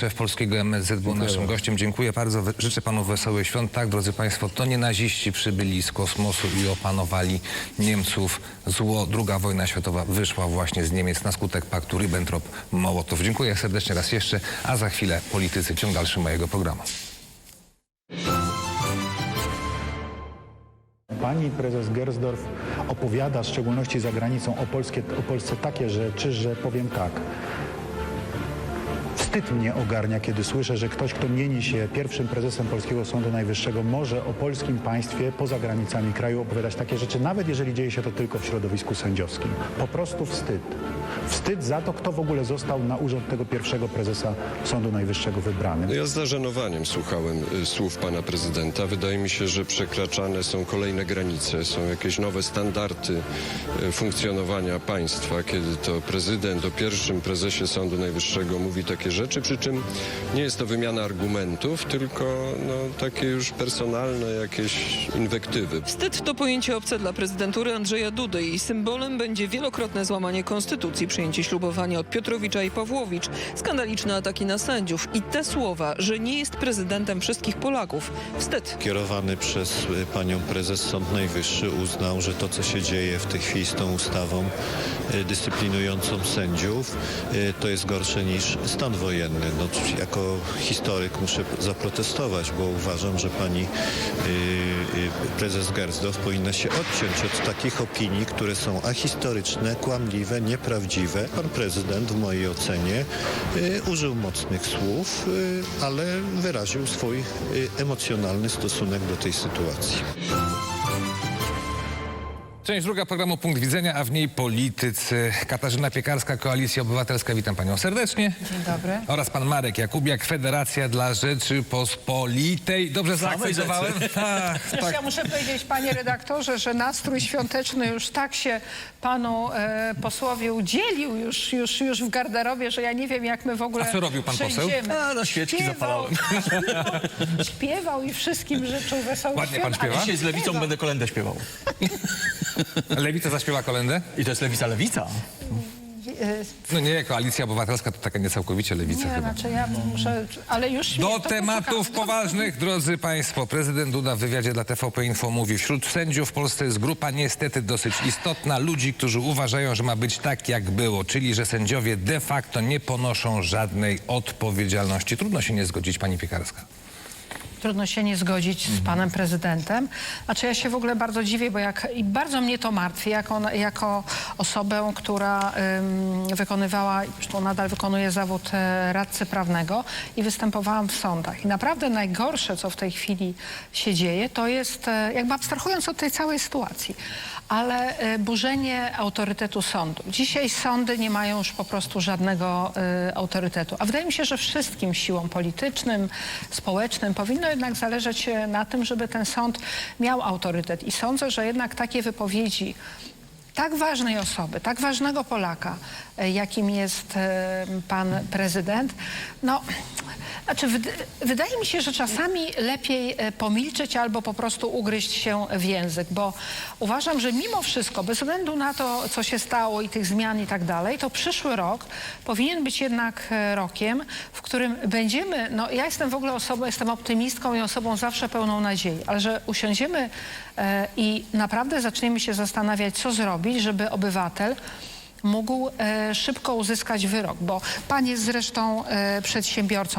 Szef polskiego MSZ był naszym gościem. Dziękuję bardzo. Życzę panu wesołych świąt. Tak, drodzy państwo, to nie naziści przybyli z kosmosu i opanowali Niemców. Zło, druga wojna światowa wyszła właśnie z Niemiec na skutek paktu Ribbentrop-Mołotow. Dziękuję serdecznie raz jeszcze, a za chwilę politycy, ciąg dalszy mojego programu. Pani prezes Gersdorf opowiada, w szczególności za granicą, o, Polskie, o Polsce takie rzeczy, że powiem tak. Wstyd mnie ogarnia, kiedy słyszę, że ktoś, kto mieni się pierwszym prezesem Polskiego Sądu Najwyższego, może o polskim państwie poza granicami kraju opowiadać takie rzeczy, nawet jeżeli dzieje się to tylko w środowisku sędziowskim. Po prostu wstyd. Wstyd za to, kto w ogóle został na urząd tego pierwszego prezesa Sądu Najwyższego wybrany. No Ja z zażenowaniem słuchałem y, słów pana prezydenta. Wydaje mi się, że przekraczane są kolejne granice, są jakieś nowe standardy y, funkcjonowania państwa, kiedy to prezydent o pierwszym prezesie Sądu Najwyższego mówi takie rzeczy, przy czym nie jest to wymiana argumentów, tylko no, takie już personalne jakieś inwektywy. Wstyd to pojęcie obce dla prezydentury Andrzeja Dudy i symbolem będzie wielokrotne złamanie konstytucji, przyjęcie ślubowania od Piotrowicza i Pawłowicz, skandaliczne ataki na sędziów i te słowa, że nie jest prezydentem wszystkich Polaków. Wstyd. kierowany przez y, panią prezes Sąd Najwyższy uznał, że to, co się dzieje w tej chwili z tą ustawą y, dyscyplinującą sędziów, y, to jest gorsze niż stan wojenny. No, jako historyk muszę zaprotestować, bo uważam, że pani prezes Gersdorf powinna się odciąć od takich opinii, które są ahistoryczne, kłamliwe, nieprawdziwe. Pan prezydent w mojej ocenie y, użył mocnych słów, y, ale wyraził swój y, emocjonalny stosunek do tej sytuacji. Część druga programu Punkt Widzenia, a w niej politycy. Katarzyna Piekarska, Koalicja Obywatelska. Witam panią serdecznie. Dzień dobry. Oraz pan Marek Jakubiak, Federacja dla Rzeczypospolitej. Dobrze zaakcentowałem? Tak, tak. ja muszę powiedzieć, panie redaktorze, że nastrój świąteczny już tak się panu e, posłowi udzielił już, już, już w garderobie, że ja nie wiem, jak my w ogóle A co robił pan poseł? przejdziemy. A, no, świeczki zapalałem. Śpiewał, śpiewał i wszystkim życzył wesołych Ładnie pan świąt, ale śpiewa? Dzisiaj z lewicą śpiewał. będę kolędę śpiewał. Lewica zaśpiewa kolendę? I to jest lewica, lewica. No nie, Koalicja Obywatelska to taka niecałkowicie lewica Nie, chyba. znaczy ja muszę, ale już... Do to tematów posłucham. poważnych, drodzy Państwo. Prezydent Duda w wywiadzie dla TVP Info mówi, wśród sędziów w Polsce jest grupa niestety dosyć istotna ludzi, którzy uważają, że ma być tak jak było, czyli że sędziowie de facto nie ponoszą żadnej odpowiedzialności. Trudno się nie zgodzić, pani Piekarska. Trudno się nie zgodzić z panem prezydentem. Znaczy ja się w ogóle bardzo dziwię, bo jak, i bardzo mnie to martwi, jako, jako osobę, która ym, wykonywała, zresztą nadal wykonuje zawód e, radcy prawnego i występowałam w sądach. I naprawdę najgorsze, co w tej chwili się dzieje, to jest, e, jakby abstrahując od tej całej sytuacji, ale e, burzenie autorytetu sądu. Dzisiaj sądy nie mają już po prostu żadnego e, autorytetu. A wydaje mi się, że wszystkim siłom politycznym, społecznym powinno jednak zależeć e, na tym, żeby ten sąd miał autorytet. I sądzę, że jednak takie wypowiedzi tak ważnej osoby, tak ważnego Polaka, e, jakim jest e, pan prezydent, no, znaczy, wyd- wydaje mi się, że czasami lepiej e, pomilczeć albo po prostu ugryźć się w język, bo uważam, że mimo wszystko, bez względu na to, co się stało i tych zmian i tak dalej, to przyszły rok powinien być jednak rokiem, w którym będziemy, no ja jestem w ogóle osobą, jestem optymistką i osobą zawsze pełną nadziei, ale że usiądziemy i naprawdę zaczniemy się zastanawiać, co zrobić, żeby obywatel mógł e, szybko uzyskać wyrok, bo pan jest zresztą e, przedsiębiorcą.